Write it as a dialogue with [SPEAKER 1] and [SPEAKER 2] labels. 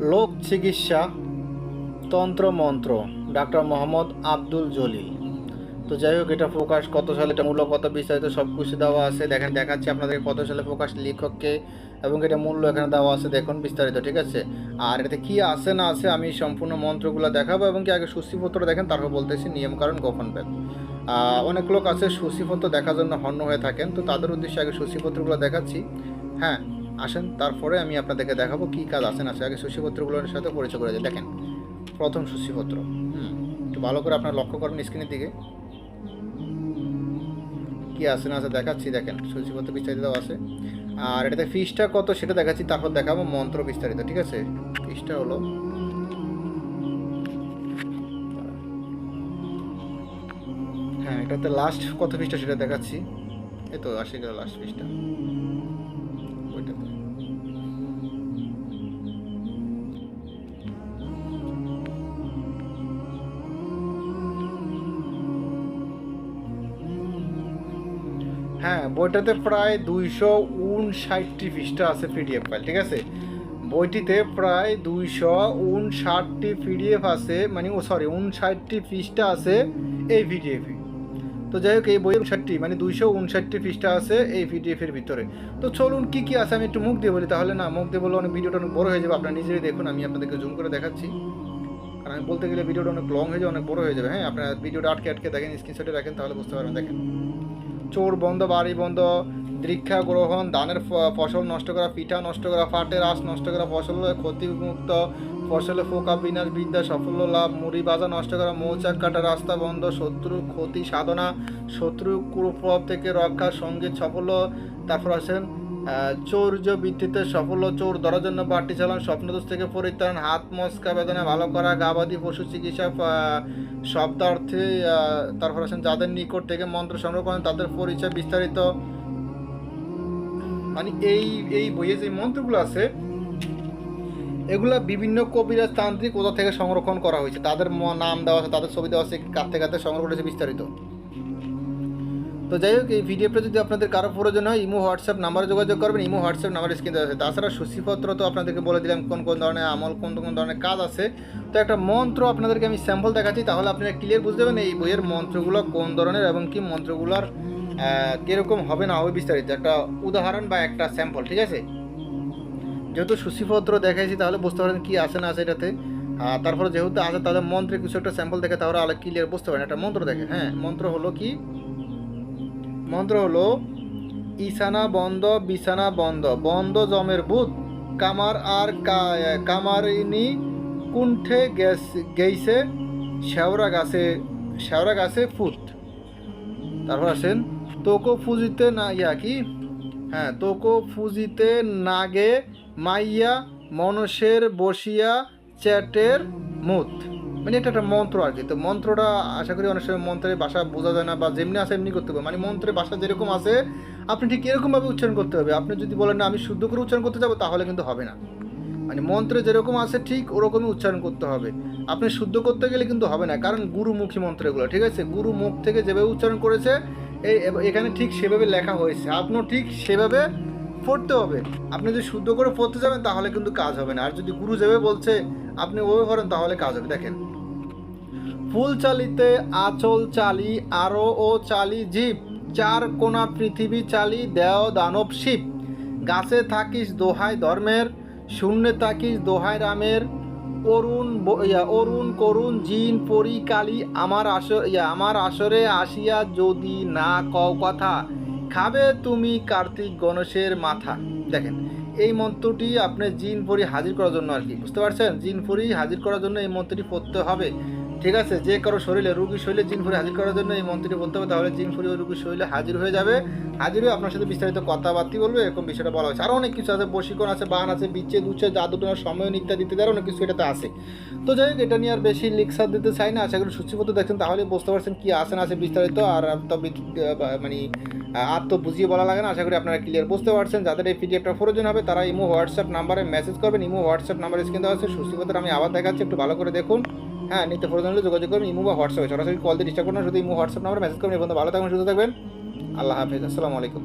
[SPEAKER 1] লোক চিকিৎসা তন্ত্র মন্ত্র ডাক্তার মোহাম্মদ আব্দুল জলিল। তো যাই হোক এটা প্রকাশ কত সালে এটা মূল্য কত বিস্তারিত সব কিছু দেওয়া আছে। দেখেন দেখাচ্ছি আপনাদের কত সালে প্রকাশ লেখককে এবং এটা মূল্য এখানে দেওয়া আছে। দেখুন বিস্তারিত ঠিক আছে? আর এতে কি আছে না আছে আমি সম্পূর্ণ মন্ত্রগুলো দেখাবো এবং কি আগে সূচিপত্র দেখেন তারপর বলতেছি নিয়মকানুন গোপন আহ, অনেক লোক আছে সূচিপত্র দেখার জন্য হন্য হয়ে থাকেন তো তাদের উদ্দেশ্যে আগে সূচিপত্রগুলো দেখাচ্ছি। হ্যাঁ আসেন, তারপরে আমি আপনাদেরকে দেখাবো কী কাজ আছে না আছে। আগে সূচিপত্রগুলোর সাথে পরিচয় করে দিই দেখেন, প্রথম সূচিপত্র, হুম, একটু ভালো করে আপনার লক্ষ্য করেন স্ক্রিনের দিকে। কি আছে না আছে দেখাচ্ছি, দেখেন, সূচিপত্র বিস্তারিত আছে। আর এটাতে ফিসটা কত সেটা দেখাচ্ছি, তারপর দেখাবো মন্ত্র বিস্তারিত, ঠিক আছে? ফিসটা হলো হ্যাঁ এটাতে লাস্ট কত ফিসটা সেটা দেখাচ্ছি। এই তো, আসে গেল লাস্ট ফিসটা। হ্যাঁ বইটাতে প্রায় দুইশো উনষাটটি পৃষ্ঠা আছে পিডিএফ ফাইল ঠিক আছে? বইটিতে প্রায় দুইশো উনষাটটি পিডিএফ আছে মানে ও সরি উনষাটটি পৃষ্ঠা আছে এই পিডিএফে তো যাই হোক, এই বই উনষাটটি মানে দুইশো উনষাটটি পৃষ্ঠা আছে এই পিডিএফের ভিতরে। তো চলুন, কি কি আছে আমি একটু মুখ দিয়ে বলি, তাহলে না, মুখ দিয়ে বলে অনেক ভিডিওটা অনেক বড় হয়ে যাবে, আপনারা নিজেই দেখুন, আমি আপনাদেরকে জুম করে দেখাচ্ছি। আর আমি বলতে গেলে ভিডিওটা অনেক লং হয়ে যাবে, অনেক বড় হয়ে যাবে হ্যাঁ? আপনারা ভিডিওটা আটকে আটকে দেখেন স্ক্রিনশটে রাখেন, তাহলে বুঝতে পারবেন, দেখেন। চোর বন্ধ, বাড়ি বন্ধ, দীক্ষা গ্রহণ, ধানের ফসল নষ্ট করা, পিঠা নষ্ট করা, ফাটে রাস নষ্ট করা ফসল ক্ষতিমুক্ত ফসলে ফোকা বিনাশ, বিদ্যা সাফল্য লাভ, মুড়ি বাজা নষ্ট করা, মৌচাক কাটা, রাস্তা বন্ধ শত্রু ক্ষতি সাধনা শত্রু কুপ্রভাব থেকে রক্ষা সংগীত সাফল্য তারপর আছেন চৌর্য ভিত্তিতে সাফল্য চোর ধরার জন্য বাড়তি চালান, স্বপ্নদোষ থেকে পরিত্রাণ, হাত, মস্কা বেদনা, ভালো করা গাবাদি পশু চিকিৎসা শব্দার্থে তারপর আছেন যাদের নিকট থেকে মন্ত্র সংগ্রহ করেন, তাদের পরিচয় বিস্তারিত। মানে এই এই বইয়ে যে মন্ত্রগুলো আছে, এগুলা বিভিন্ন কবিরাজ তান্ত্রিক কোথা থেকে সংরক্ষণ করা হয়েছে? তাদের নাম দেওয়া আছে, তাদের ছবি দেওয়া আছে কাতে কাতে সংগ্রহ করেছে বিস্তারিত? তো যাই হোক, এই ভিডিওটা যদি আপনাদের কারও প্রয়োজন হয়, ইমো, হোয়াটসঅ্যাপ নাম্বারে যোগাযোগ করবেন। ইমো, হোয়াটসঅ্যাপ নাম্বার স্ক্রিন আছে। তাছাড়া সূচিপত্র তো আপনাদেরকে বলে দিলাম, কোন কোন ধরনের আমল, কোন কোন ধরনের কাজ আছে। তো একটা মন্ত্র আপনাদেরকে আমি স্যাম্পল দেখাচ্ছি, তাহলে আপনারা ক্লিয়ার বুঝতে পারবেন এই বইয়ের মন্ত্রগুলো কোন ধরনের এবং কি মন্ত্রগুলোর কীরকম হবে না হবে বিস্তারিত। একটা উদাহরণ বা একটা স্যাম্পল ঠিক আছে? যেহেতু সূচিপত্র দেখাইছি, তাহলে বুঝতে পারেন কী আছে না আছে এটাতে। আর তারপরে যেহেতু আছে, তাহলে মন্ত্রে কিছু একটা স্যাম্পল দেখে তাহলে আলো ক্লিয়ার বুঝতে পারেন একটা মন্ত্র দেখে হ্যাঁ মন্ত্র হলো কি? মন্ত্র হলো ইসানা বন্ধ, বিছানা বন্ধ। বন্ধ জমের বুধ কামার আর কামারিনী কুণ্ঠে গেছ, গেইছে শেওড়া গাছে শেওড়া গাছে ফুট। তারপর আসেন, তোকো ফুজিতে না ইয়া কি? হ্যাঁ তোকো ফুজিতে নাগে মাইয়া মনসের বসিয়া চ্যাটের মুত। মানে এটা একটা মন্ত্র আর কি। তো মন্ত্রটা আশা করি অনেক সময় মন্ত্রের ভাষা বোঝা যায় না বা যেমনি আছে এমনি করতে হবে মানে মন্ত্রের ভাষা যেরকম আছে, আপনি ঠিক এরকমভাবে উচ্চারণ করতে হবে। আপনি যদি বলেন, না, আমি শুদ্ধ করে উচ্চারণ করতে যাব, তাহলে কিন্তু হবে না। মানে মন্ত্রে যেরকম আছে, ঠিক ওরকমই উচ্চারণ করতে হবে। আপনি শুদ্ধ করতে গেলে কিন্তু হবে না। কারণ গুরুমুখী মন্ত্র এগুলো, ঠিক আছে? গুরু মুখ থেকে যেভাবে উচ্চারণ করেছে, এই এখানে ঠিক সেভাবে লেখা হয়েছে। আপনিও ঠিক সেভাবে পড়তে হবে। আপনি যদি শুদ্ধ করে পড়তে যাবেন, তাহলে কিন্তু কাজ হবে না। আর যদি গুরু যেভাবে বলছে, আপনি ওভাবে করেন তাহলে কাজ হবে। দেখেন ফুল চালিতে আচল চালি, আরও ও চালি জীব। চার কোনা পৃথিবী চালি, দেও দানব শিব। গাছে থাকিস দোহাই ধর্মের, শূন্যে থাকিস দোহাই রামের। অরুণ অরুণ করুণ জিন পরি কালী, আমার আসর আমার আসরে আসিয়া যদি না কও কথা, খাবে তুমি কার্তিক গণেশের মাথা। দেখেন, এই মন্ত্রটি আপনি জিন পরি হাজির করার জন্য আর কি, বুঝতে পারছেন? জিন পরি হাজির করার জন্য এই মন্ত্রটি পড়তে হবে। ঠিক আছে, যে কারও শরীরে রুগীর শরীরে জিন ফুরি হাজির করার জন্য এই মন্ত্রটি বলতে হবে, তাহলে জিন ফুরি ওই রুগীর শরীরে হাজির হয়ে যাবে। হাজির হয়ে আপনার সাথে বিস্তারিত কথাবার্তি বলবে, এরকম বিষয়টা বলা হয়েছে। আরও অনেক কিছু আছে, বশীকরণ আছে, বান আছে, বিচ্ছেদ, উচ্ছেদ জাদুটনা সময় ইত্যাদি ইত্যাদি আরও অনেক কিছু এটাতে আছে। তো যাই হোক, এটা নিয়ে আর বেশি লিক্সার দিতে চাই না, আশা করি সূচিপত্র দেখছেন, তাহলে বুঝতে পারছেন কি আছে না আছে বিস্তারিত, আর তবে মানে আর তো বুঝিয়ে বলা লাগে না, আশা করি আপনারা ক্লিয়ার বুঝতে পারছেন। যাদের এই পিডিএফটা প্রয়োজন হবে, তারা ইমো হোয়াটসঅ্যাপ নাম্বারে মেসেজ করবেন, ইমো হোয়াটসঅ্যাপ নাম্বার স্ক্রিন দেওয়া আছে সূচিপত্র আমি আবার দেখাচ্ছি, একটু ভালো করে দেখুন। হ্যাঁ নিত্য প্রয়োজন হলে যোগাযোগ করবেন, ইমো বা হোয়াটসঅ্যাপে। সরাসরি কল দিয়ে ডিস্টার্ব করুন শুধু ইমো, হোয়াটসঅ্যাপ নাম্বার, মেসেজ পর্যন্ত ভালো থাকবেন, সুস্থ থাকবেন। আল্লাহ হাফিজ, আসসালামু আলাইকুম।